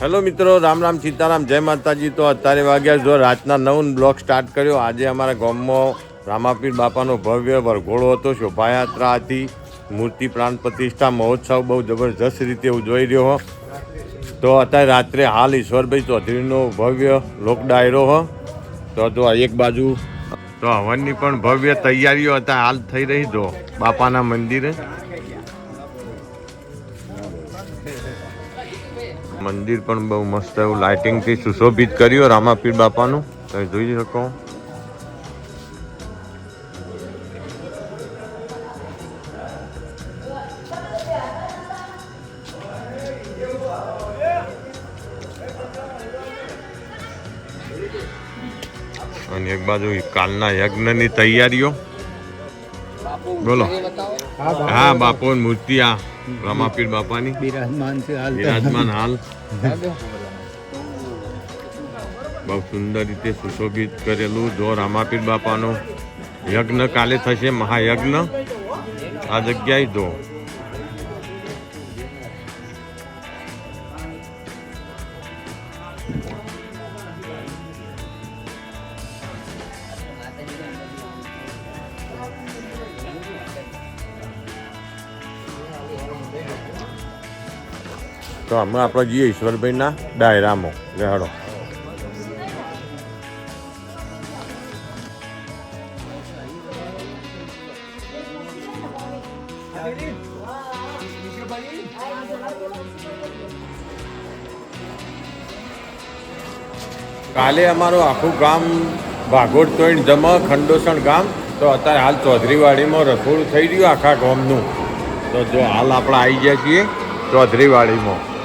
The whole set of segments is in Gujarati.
હેલો મિત્રો, રામ રામ સીતારામ, જય માતાજી. તો અત્યારે વાગ્યા જો રાતના નવ બ્લોક સ્ટાર્ટ કર્યો. આજે અમારા ગામમાં રામાપીર બાપાનો ભવ્ય વરઘોડો હતો, શોભાયાત્રા હતી. મૂર્તિ પ્રાણ પ્રતિષ્ઠા મહોત્સવ બહુ જબરજસ્ત રીતે ઉજવાઈ રહ્યો તો અત્યારે રાત્રે હાલ ઈશ્વરભાઈ ચૌધરીનો ભવ્ય લોક ડાયરો હો. તો જો એક બાજુ, તો હવનની પણ ભવ્ય તૈયારીઓ હતા હાલ થઈ રહી જો બાપાના મંદિરે. મંદિર પણ બહુ મસ્ત એવું લાઇટિંગથી સુશોભિત કર્યું રામાપીર બાપાનું. તમે જોઈ શકો. અને એક બાજુ કાલના યજ્ઞની તૈયારીઓ. બોલો. હા બાપુ. મૂર્તિ આ. રામાપીર બાપાની. બિરાજમાન છે હાલ વિરાજમાન હાલ. બહુ સુંદર રીતે સુશોભિત કરેલું જો રામાપીર બાપાનો યજ્ઞ કાલે થશે મહાયજ્ઞ. આ જગ્યાએ જો તો અમે આપણે જઈએ ઈશ્વરભાઈના ડાયરામાં. લેહડો કાલે અમારું આખું ગામ ભાગોળ તોઈન જમ ખંડોસણ ગામ. તો અત્યારે હાલ ચૌધરીવાડીમાં રસોડું થઈ રહ્યું આખા ગામનું. તો જો હાલ આપણે આવી ગયા છીએ ચૌધરીવાડીમાં.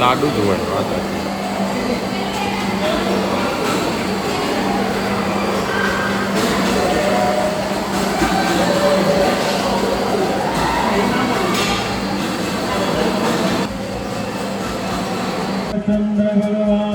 લાડુ જ હોય. ચંદ્ર ભગવાન.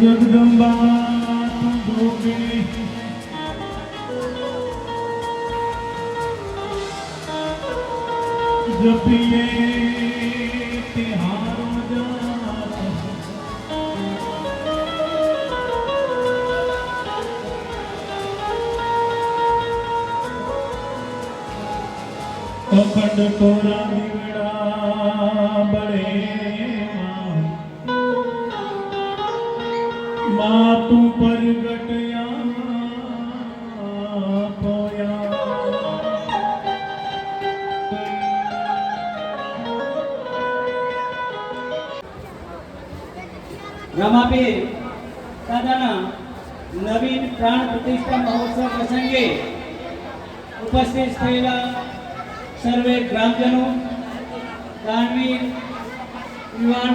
જગદંબા જપીએ તિહારો જાપ અખંડ મહોત્સવ પ્રસંગે ઉપસ્થિત થયેલા સર્વે ગ્રામજનો દાનવીર યુવાન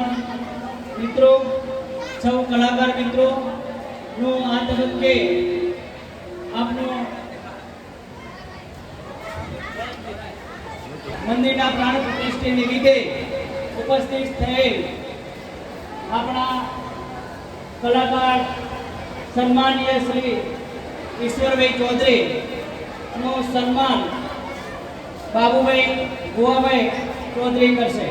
મિત્રો, સૌ કલાકાર મિત્રો, નું આ તબક્કે આપનો મંદિરના પ્રાણ પ્રતિષ્ઠા નિમિત્તે ઉપસ્થિત થયેલ આપણા કલાકાર સન્માનીય શ્રી ઈશ્વરભાઈ ચૌધરી નું સન્માન બાબુભાઈ ગુવાભાઈ ચૌધરી કરશે.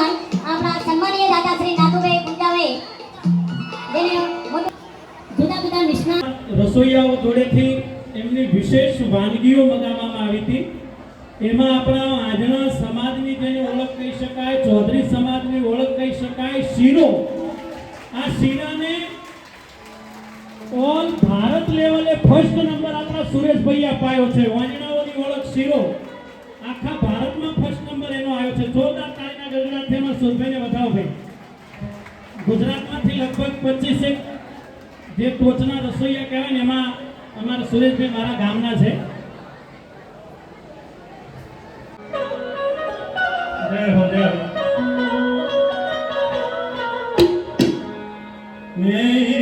મહેમાન આપણા સન્માનીય દાદા શ્રી નાથુભાઈ ગુંજાભાઈ જેને જુદા જુદા નિષ્ણાત રસોઈયાઓ જોડેથી એમની વિશેષ વાનગીઓ મંગાવવામાં આવી હતી. એમાં આપણા આજના સમાજની જેને ઓળખ કહી શકાય, ચૌધરી સમાજની ઓળખ કહી શકાય, શીરો. આ શીરાને ઓલ ભારત લેવલે ફર્સ્ટ નંબર આપણા સુરેશભાઈ અપાયો છે. વાંજણાઓની ઓળખ શીરો. આખા ભારતમાં ફર્સ્ટ નંબર એનો આવ્યો છે. જોરદાર ગુજરાતમાંથી લગભગ પચીસેક જે ટોચના રસોઈયા કહેવાય ને એમાં અમારા સુરેશભાઈ મારા ગામના છે. જય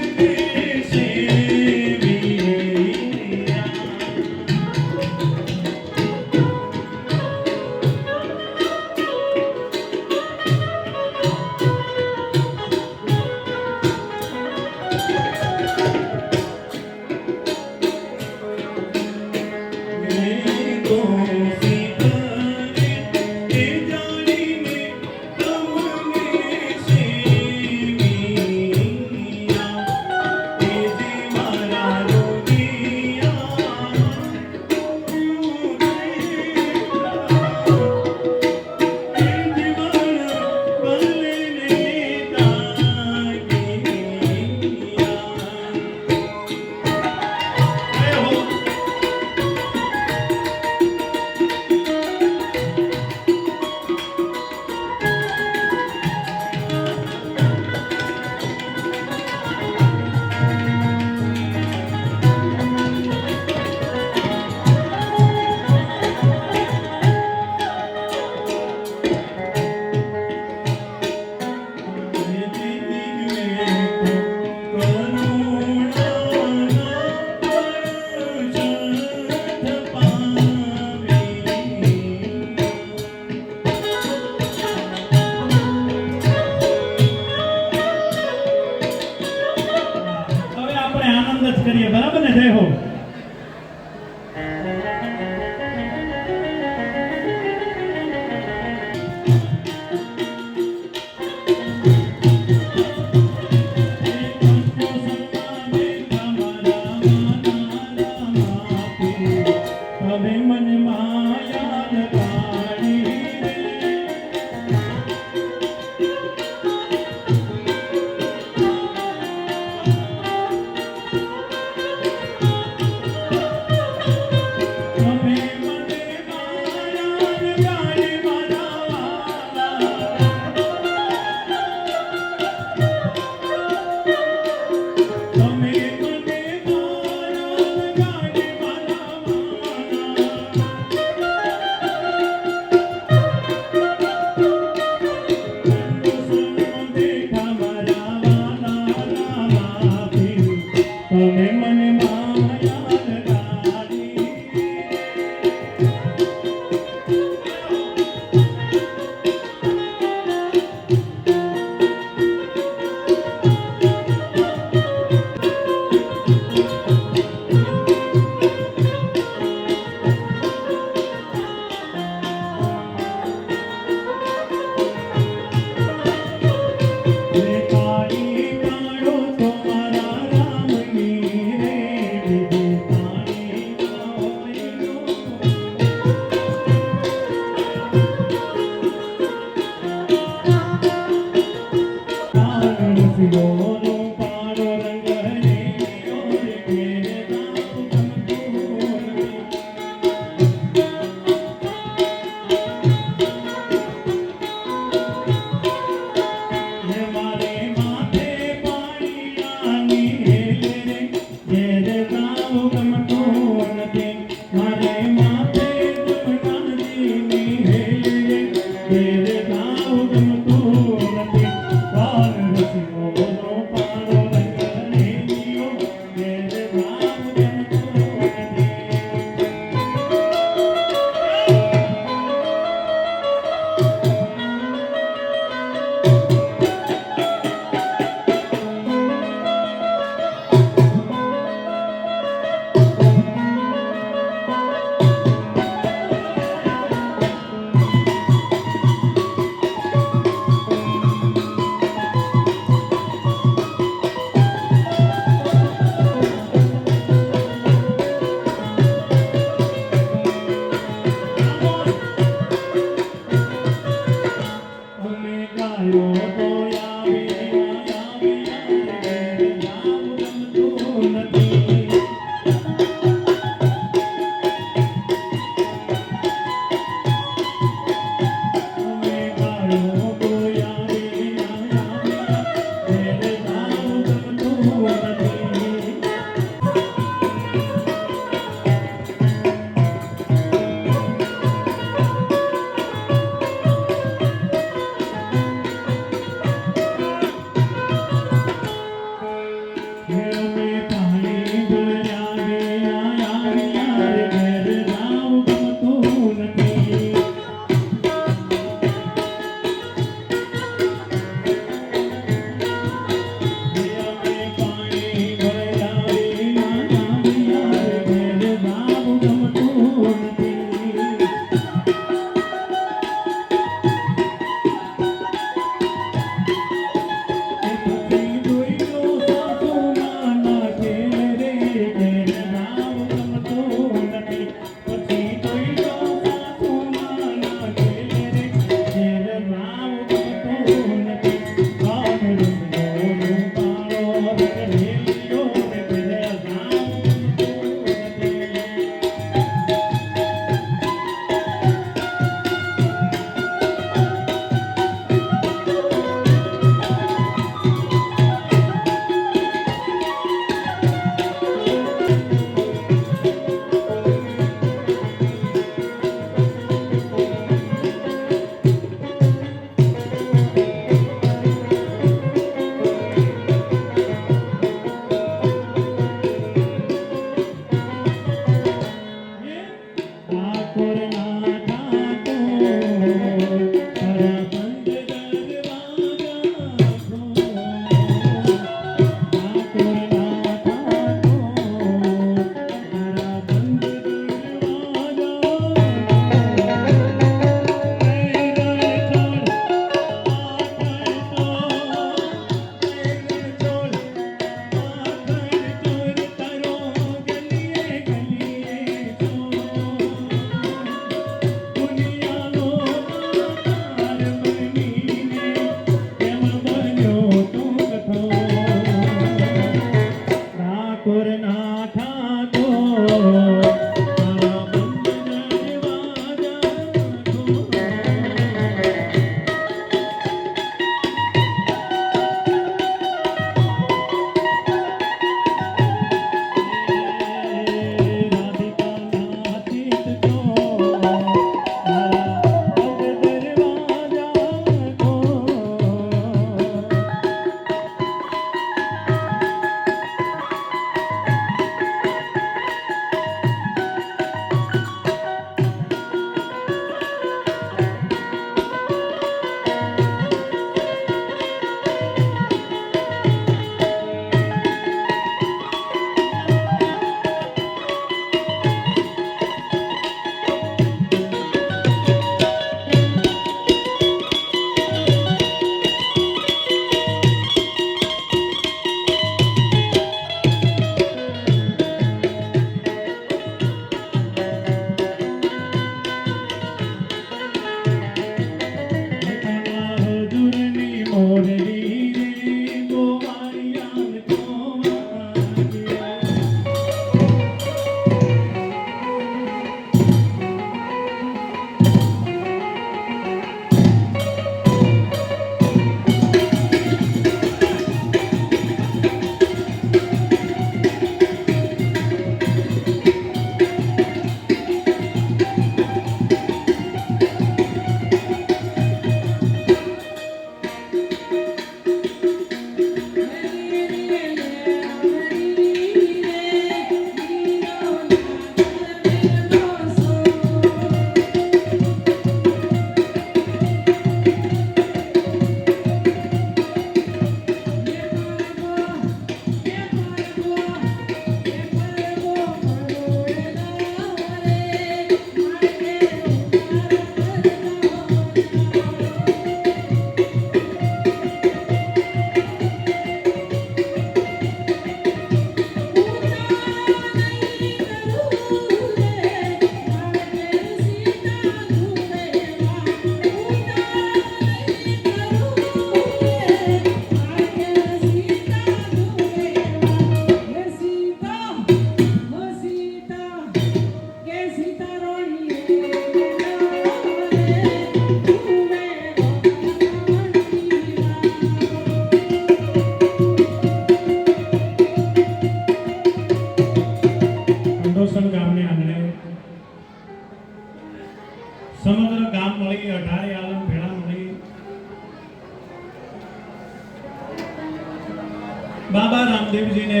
બાબા રામદેવજીને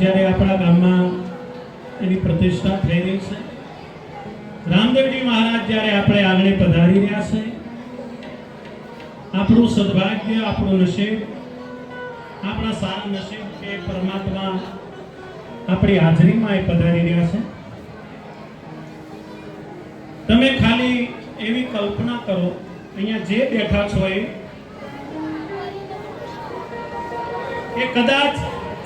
જ્યારે આપણા ગામમાં એની પ્રતિષ્ઠા થઈ રહી છે, રામદેવજી મહારાજ જ્યારે આપણે આગળ પધારી રહ્યા છે, આપણું સદભાગ્ય, આપણું નસીબ, આપણા સારા નસીબ કે પરમાત્મા આપણી હાજરીમાં એ પધારી રહ્યા છે. તમે ખાલી એવી કલ્પના કરો, અહીંયા જે બેઠા છો એ કે કદાચ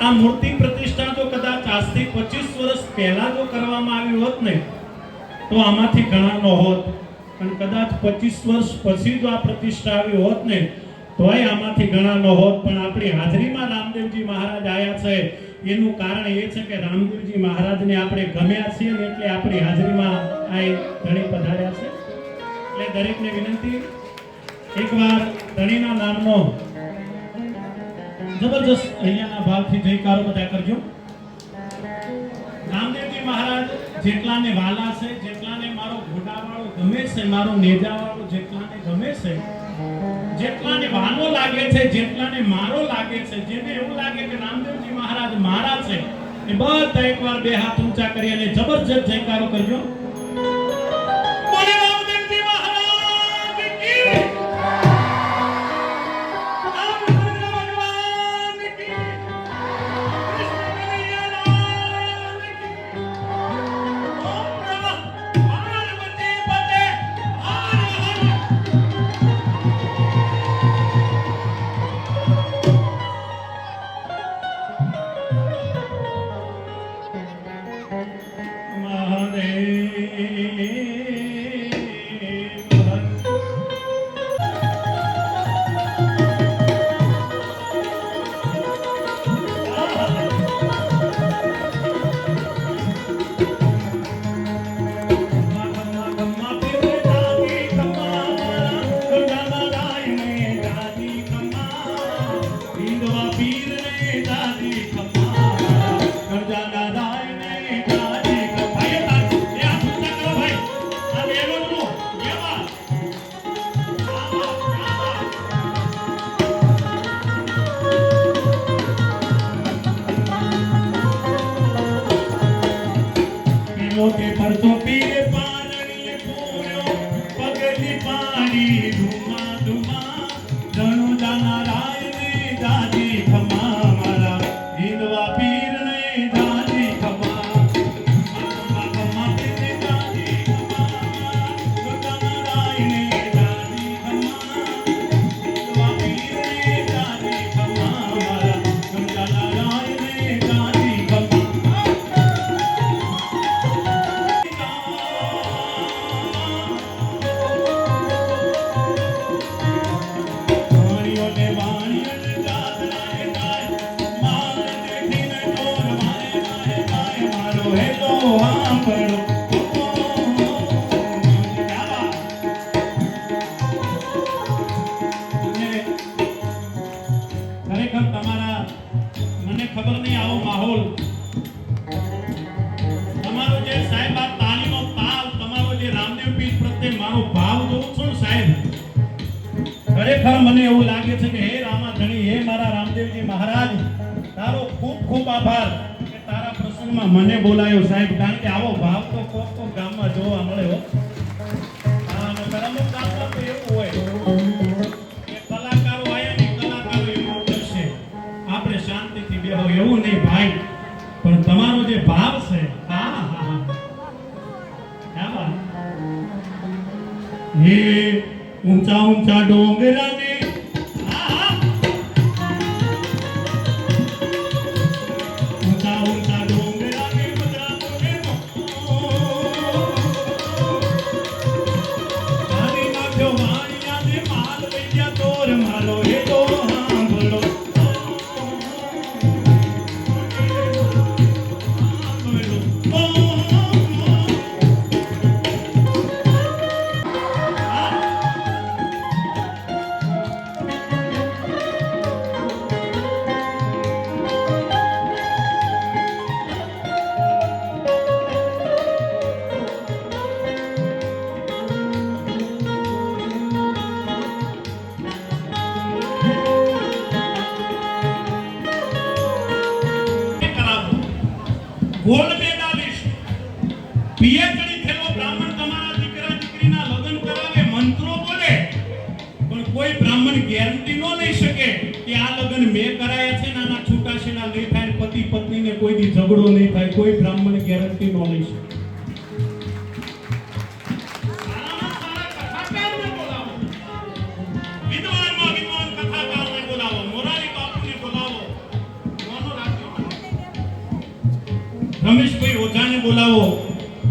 આ મૂર્તિ પ્રતિષ્ઠા જો કદાચ આજથી 25 વર્ષ પહેલા જો કરવામાં આવી હોત ને, તો આમાંથી ઘણા નો હોત. પણ કદાચ 25 વર્ષ પછી જો આ પ્રતિષ્ઠા આવી હોત ને, તોય આમાંથી ઘણા નો હોત. પણ આપણી હાજરીમાં રામદેવજી મહારાજ આવ્યા છે. એનું કારણ એ છે કે રામદેવજી મહારાજને આપણે ગમ્યા છીએ ને એટલે આપણી હાજરીમાં આ એ ધણી પધાર્યા છે. એટલે દરેકને વિનંતી, એકવાર ધણીના નામનો જબરજસ્ત અહીંયાના ભાવથી જયકારો બધા કરજો. રામદેવજી મહારાજ, જેટલાને વાલા છે, જેટલાને મારો ઘોડાવાળો ગમે છે, મારો નેજાવાળો જેટલાને ગમે છે, જેટલાને વાનો લાગે છે, જેટલાને મારો લાગે છે, જેને એવું લાગે કે રામદેવજી મહારાજ મારા છે, એ બધા એકવાર બે હાથ ઊંચા કરી અને જબરજસ્ત જયકારો કરજો. જે પ્રત્યે મારો ભાવ જોઉં છું સાહેબ. ખરેખર મને એવું લાગે છે કે હે રામા ધણી હે મારા રામદેવજી મહારાજ, તારો ખૂબ ખૂબ આભાર કે તારા પ્રસંગમાં મને બોલાયો સાહેબ. કારણ કે આવો ભાવ તો કોક કોક ગામમાં જોવા મળે.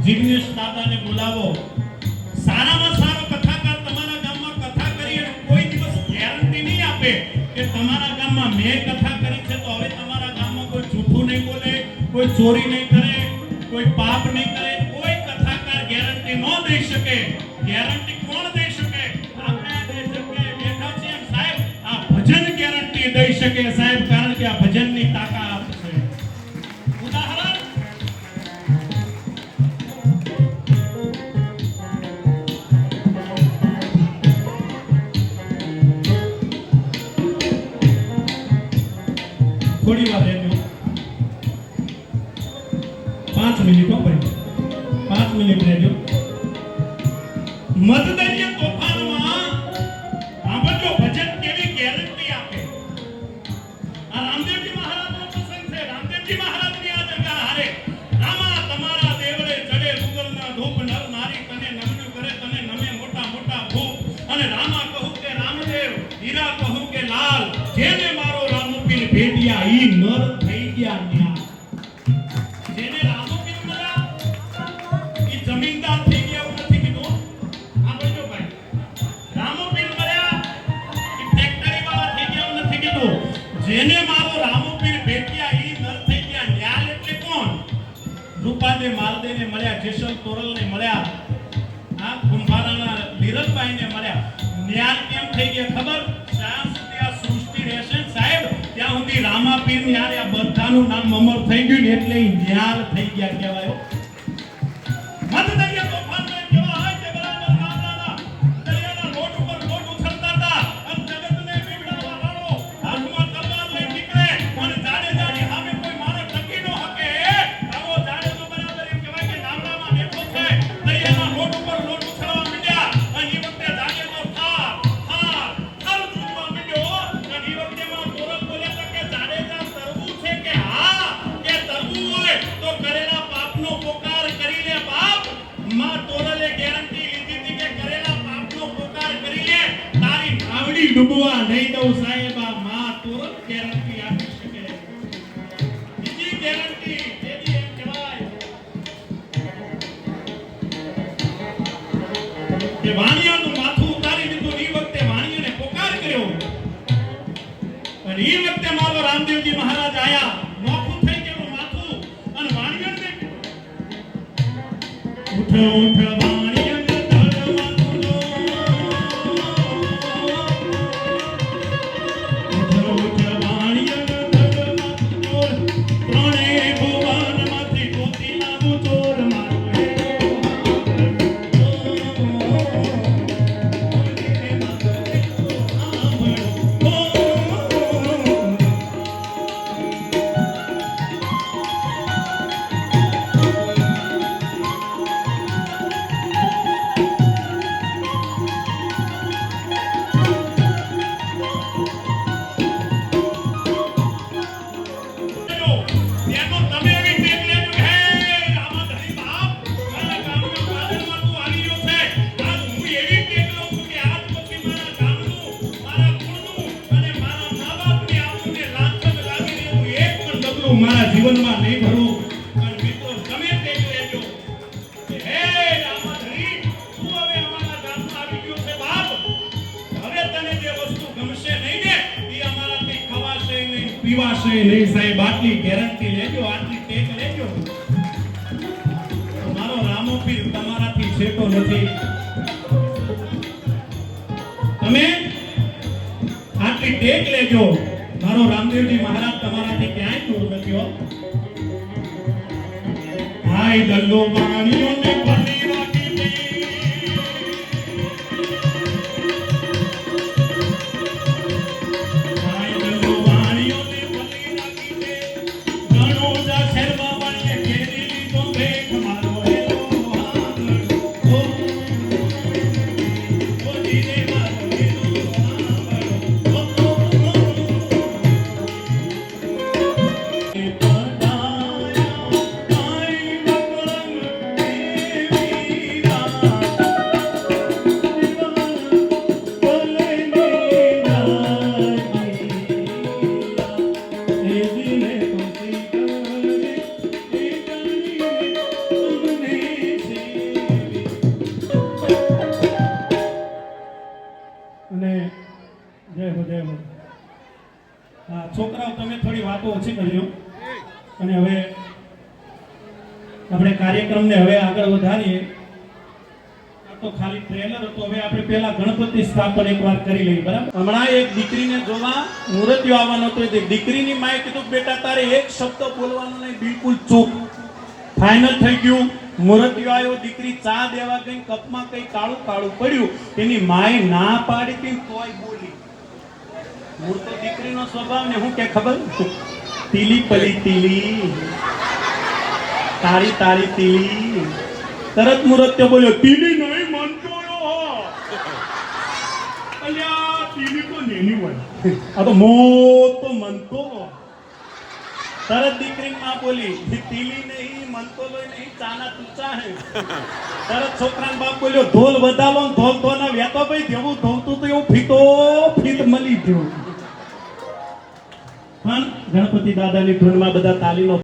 જીગ્નેશ દાદાને બોલાવો. સારામાં સારો કથાકાર તમારા ગામમાં કથા કરી કોઈ દિવસ ગેરંટી નહીં આપે કે તમારા ગામમાં મેં કથા કરી છે તો હવે તમારા ગામમાં કોઈ જૂઠું નહીં બોલે, કોઈ ચોરી નહીં કરે, કોઈ પાપ નહીં કરે, કોઈ કથાકાર ગેરંટી ન દઈ શકે. ગેરંટી કોણ દઈ શકે? આપણે દઈ શકે. સાહેબ, આ ભજન ગેરંટી દઈ શકે સાહેબ, કારણ કે આ ભજનની તાકાત મિનિટ રહેજો. મતદાન ને માલદેને મળ્યા, જેસલ તોરલને મળ્યા, આ કુંભારાના ધીરજભાઈને મળ્યા. ન્યાર કેમ થઈ ગયા ખબર? જ્યાં સુધી આ સૃષ્ટિ રહેશે સાહેબ, ત્યાં સુધી રામાપીર ન્યાર, આ બધાનું નામ અમર થઈ ગયું ને એટલે ન્યાર થઈ ગયા કહેવાય. એ વખતે મારો રામદેવજી મહારાજ આયા મોખું થઈ ગયું માથું અને વાણિયણ ઉઠ ઉઠ, વાણી. ખાલી ટ્રેલર હતો. હવે આપણે પહેલા ગણપતિ સ્થાપન એકવાર કરી લઈએ, બરાબર? હમણાં એક દીકરીને જોવા મૂર્તિઓ આવવાનો હતો. તે દીકરીની માએ કીધું, બેટા, તારે એક શબ્દ બોલવાનો નહીં, બિલકુલ ચૂપ. ફાઇનલ થઈ ગયું. મૂર્તિઓ આવ્યો, દીકરી ચા દેવા ગઈ, કપમાં કઈ કાળું કાળું પડ્યું. એની માએ ના પાડી હતી તોય બોલી. મૂર્તિ દીકરીનો સ્વભાવ ને હું કે ખબર? તીલી પલી તીલી તારી તારી તીલી તરત મુરત્ય બોલ્યો તીલી નહીં માનતો અલ્યા તીલી તો નેની હોય આ તો મોટો મનતો તરત દીકરી માં બોલી તીલી નહીં મનતો લોય નહીં, ચાના તુચા હે. તરત છોકરાનો બાપ બોલ્યો, ઢોલ વધાવો ઢોલ તો ના વ્યાતો ભાઈ, જેવું ધોવતું તો એવું ફીતો ફીત મળી ગયું. પણ ગણપતિ દાદાની ધૂનમાં બધા તાલીનો